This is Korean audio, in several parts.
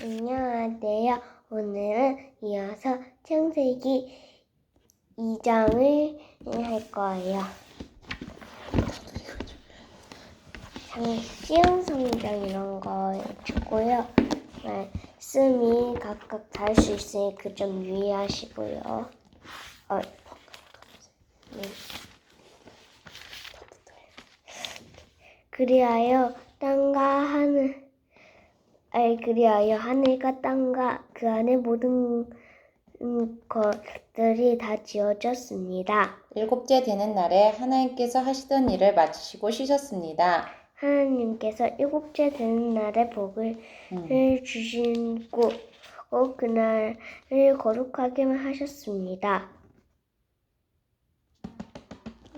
안녕하세요. 오늘은 이어서 창세기 2장을 할 거예요. 장- 쉬운 성경 이런 거 듣고요. 말씀이 각각 다를 수 있으니 그점 유의하시고요. 어, 네. 그리하여 땅과 하늘 아이 그리하여 하늘과 땅과 그 안에 모든 음, 것들이 다 지어졌습니다. 일곱째 되는 날에 하나님께서 하시던 일을 마치시고 쉬셨습니다. 하나님께서 일곱째 되는 날에 복을 음. 주시고 어, 그날을 거룩하게만 하셨습니다.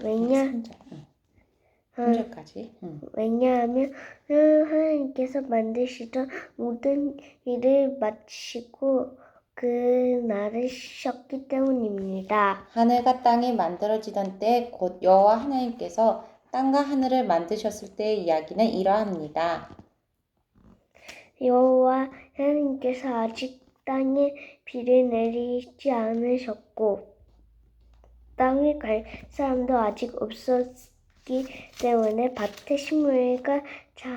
왜냐 음. 어, 3절까지. 음. 왜냐하면 하나님께서 만드시던 모든 일을 마치고 그 날을 쉬셨기 때문입니다. 하늘과 땅이 만들어지던 때 곧 여호와 하나님께서 땅과 하늘을 만드셨을 때의 이야기는 이러합니다. 여호와 하나님께서 아직 땅에 비를 내리지 않으셨고 땅을 갈 사람도 아직 없었 기 때문에 밭에 식물과 자,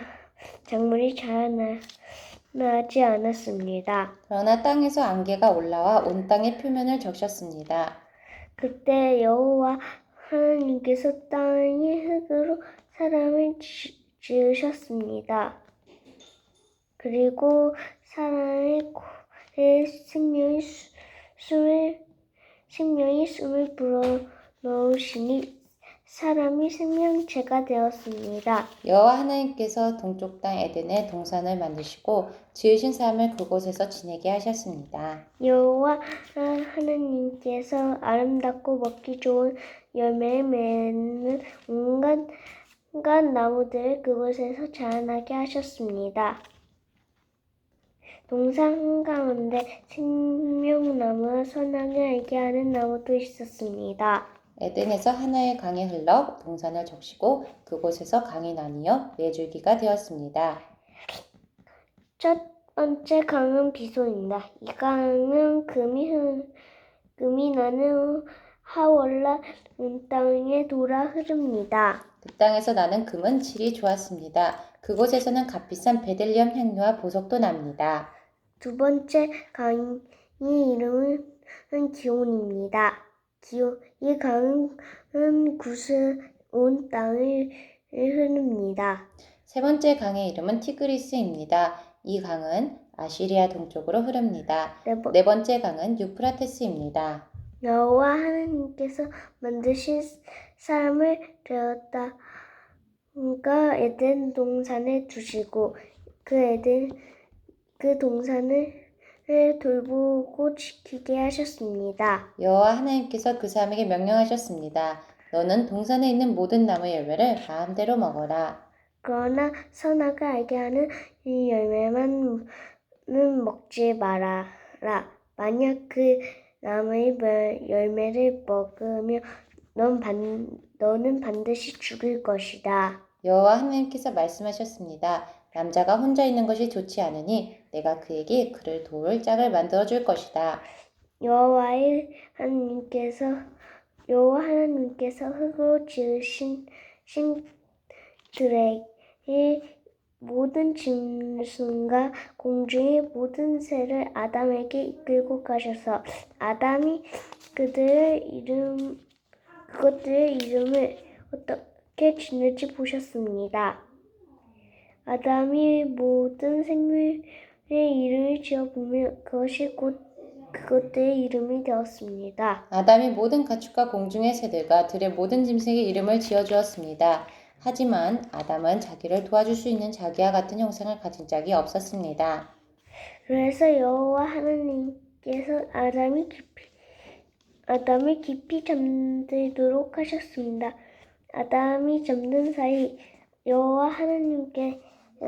작물이 자라나지 않았습니다. 그러나 땅에서 안개가 올라와 온 땅의 표면을 적셨습니다. 그때 여호와 하나님께서 땅의 흙으로 사람을 지- 지으셨습니다. 그리고 사람의 코에 생명이 수- 숨을 생명이 숨을 불어 넣으시니 사람이 생명체가 되었습니다. 여호와 하나님께서 동쪽 땅 에덴에 동산을 만드시고 지으신 사람을 그곳에서 지내게 하셨습니다. 여호와 하나님께서 아름답고 먹기 좋은 열매를 맺는 온갖, 온갖 나무들을 그곳에서 자라나게 하셨습니다. 동산 한가운데 생명나무와 선악을 알게 하는 나무도 있었습니다. 에덴에서 하나의 강이 흘러 동산을 적시고 그곳에서 강이 나뉘어 네 줄기가 되었습니다. 첫 번째 강은 비소입니다. 이 강은 금이, 흐, 금이 나는 하월라 온 땅에 돌아 흐릅니다. 그 땅에서 나는 금은 질이 좋았습니다. 그곳에서는 값비싼 베들리엄 향료와 보석도 납니다. 두 번째 강의 이름은 기온입니다. 기온, 이 강은 구스온 땅을 흐릅니다. 세 번째 강의 이름은 티그리스입니다. 이 강은 아시리아 동쪽으로 흐릅니다. 네 번- 네 번째 강은 유프라테스입니다. 여호와 하나님께서 만드신 사람을 되었다. 가 에덴 동산에 두시고 그 에덴 그 동산을 돌보고 지키게 하셨습니다. 여호와 하나님께서 그 사람에게 명령하셨습니다. 너는 동산에 있는 모든 나무의 열매를 마음대로 먹어라. 그러나 선악을 알게 하는 이 열매만은 먹지 말아라. 만약 그 나무의 멸- 열매를 먹으면 넌 반, 너는 반드시 죽을 것이다. 여호와 하나님께서 말씀하셨습니다. 남자가 혼자 있는 것이 좋지 않으니 내가 그에게 그를 도울 짝을 만들어 줄 것이다. 여호와의 하나님께서 여호와 하나님께서 흙으로 지으신 신들의 모든 짐승과 공중의 모든 새를 아담에게 이끌고 가셔서 아담이 그들의 이름 그것들의 이름을 어떻게 지는지 보셨습니다. 아담이 모든 생물의 이름을 지어보면 그것이 곧 그것들의 이름이 되었습니다. 아담이 모든 가축과 공중의 새들과 들의 모든 짐승의 이름을 지어 주었습니다. 하지만 아담은 자기를 도와줄 수 있는 자기와 같은 형상을 가진 짝이 없었습니다. 그래서 여호와 하나님께서 아담이 깊이 아담을 깊이 잠들도록 하셨습니다. 아담이 잠든 사이 여호와 하나님께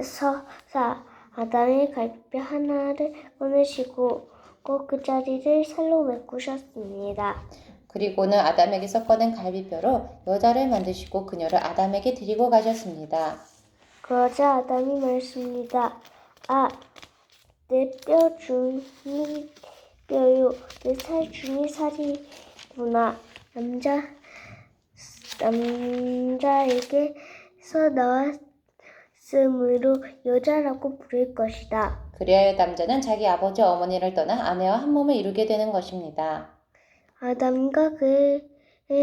서사 아담의 갈비 하나를 꺼내시고 그 자리를 살로 메꾸셨습니다. 그리고는 아담에게서 꺼낸 갈비뼈로 여자를 만드시고 그녀를 아담에게 데리고 가셨습니다. 그러자 아담이 말했습니다. 아, 내내뼈 중이 뼈요 내 살 중이 살이구나 남자 남자에게서 나왔 으므로 여자라고 부를 것이다. 그리하여 남자는 자기 아버지 어머니를 떠나 아내와 한 몸을 이루게 되는 것입니다. 아담과 그의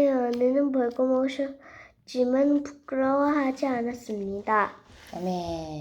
아내는 벌거벗었지만 부끄러워하지 않았습니다. 아멘.